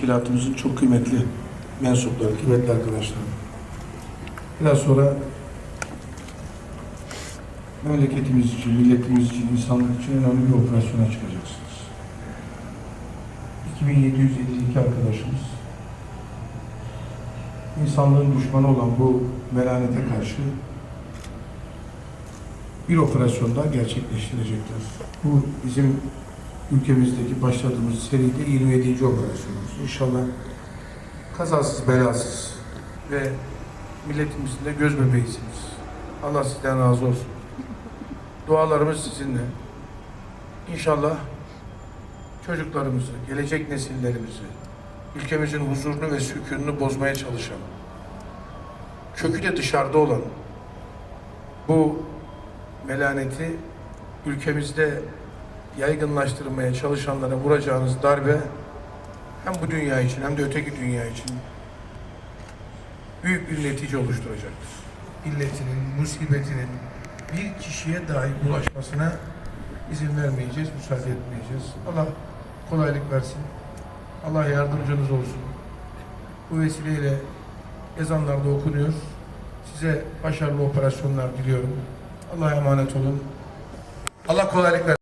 Teşkilatımızın çok kıymetli mensupları, kıymetli arkadaşlar. Biraz sonra memleketimiz için, milletimiz için, insanlık için önemli bir operasyona çıkacaksınız. 2752 arkadaşımız insanlığın düşmanı olan bu melanete karşı bir operasyonda gerçekleştirecekler. Bu bizim ülkemizdeki başladığımız seride 27. operasyonumuz. İnşallah kazasız belasız ve milletimizin de göz bebeğisiniz. Allah sizden razı olsun. Dualarımız sizinle. İnşallah çocuklarımızı, gelecek nesillerimizi, ülkemizin huzurunu ve sükununu bozmaya çalışan, kökü de dışarıda olan bu melaneti ülkemizde yaygınlaştırmaya çalışanlara vuracağınız darbe hem bu dünya için hem de öteki dünya için büyük bir netice oluşturacaktır. Milletinin, musibetinin bir kişiye dahi bulaşmasına izin vermeyeceğiz, müsaade etmeyeceğiz. Allah kolaylık versin. Allah yardımcınız olsun. Bu vesileyle ezanlarda okunuyor. Size başarılı operasyonlar diliyorum. Allah'a emanet olun. Allah kolaylık versin.